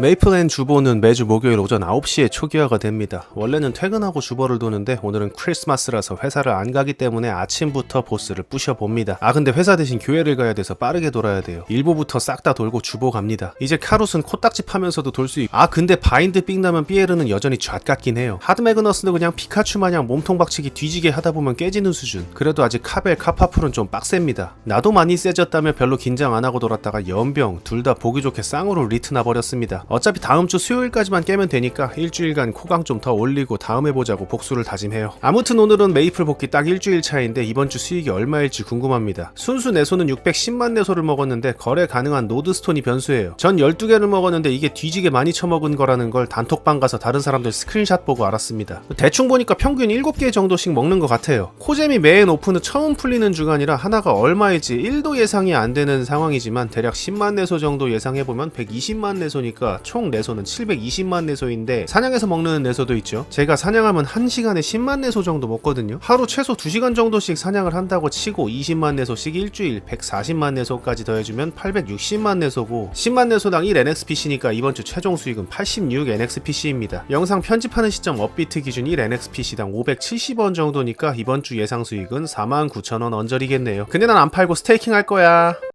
메이플앤 주보는 매주 목요일 오전 9시에 초기화가 됩니다. 원래는 퇴근하고 주보를 도는데 오늘은 크리스마스라서 회사를 안 가기 때문에 아침부터 보스를 부셔봅니다. 아 근데 회사 대신 교회를 가야 돼서 빠르게 돌아야 돼요. 일부부터 싹 다 돌고 주보 갑니다. 이제 카룻은 코딱지 파면서도 돌 수 있고 아 근데 바인드 삥 나면 삐에르는 여전히 좌 같긴 해요. 하드매그너스는 그냥 피카츄 마냥 몸통 박치기 뒤지게 하다 보면 깨지는 수준. 그래도 아직 카벨 카파풀은 좀 빡셉니다. 나도 많이 세졌다며 별로 긴장 안 하고 돌았다가 연병 둘 다 보기 좋게 쌍으로 리트 나 버렸습니다. 어차피 다음 주 수요일까지만 깨면 되니까 일주일간 코강 좀 더 올리고 다음에 보자고 복수를 다짐해요. 아무튼 오늘은 메이플 복귀 딱 일주일 차인데 이번 주 수익이 얼마일지 궁금합니다. 순수 내소는 610만 내소를 먹었는데 거래 가능한 노드스톤이 변수예요. 전 12개를 먹었는데 이게 뒤지게 많이 처먹은 거라는 걸 단톡방 가서 다른 사람들 스크린샷 보고 알았습니다. 대충 보니까 평균 7개 정도씩 먹는 것 같아요. 코잼이 메인 오픈은 처음 풀리는 주간이라 하나가 얼마일지 1도 예상이 안 되는 상황이지만 대략 10만 내소 정도 예상해보면 120만 내소 니까 총 내소는 720만 내소인데 사냥해서 먹는 내소도 있죠. 제가 사냥하면 1시간에 10만 내소 정도 먹거든요. 하루 최소 2시간 정도씩 사냥을 한다고 치고 20만 내소씩 일주일 140만 내소까지 더해주면 860만 내소고 10만 내소당 1 NXPC니까 이번 주 최종 수익은 86 NXPC입니다. 영상 편집하는 시점 업비트 기준 1 NXPC당 570원 정도니까 이번 주 예상 수익은 49,000원 언저리겠네요. 근데 난 안 팔고 스테이킹 할 거야.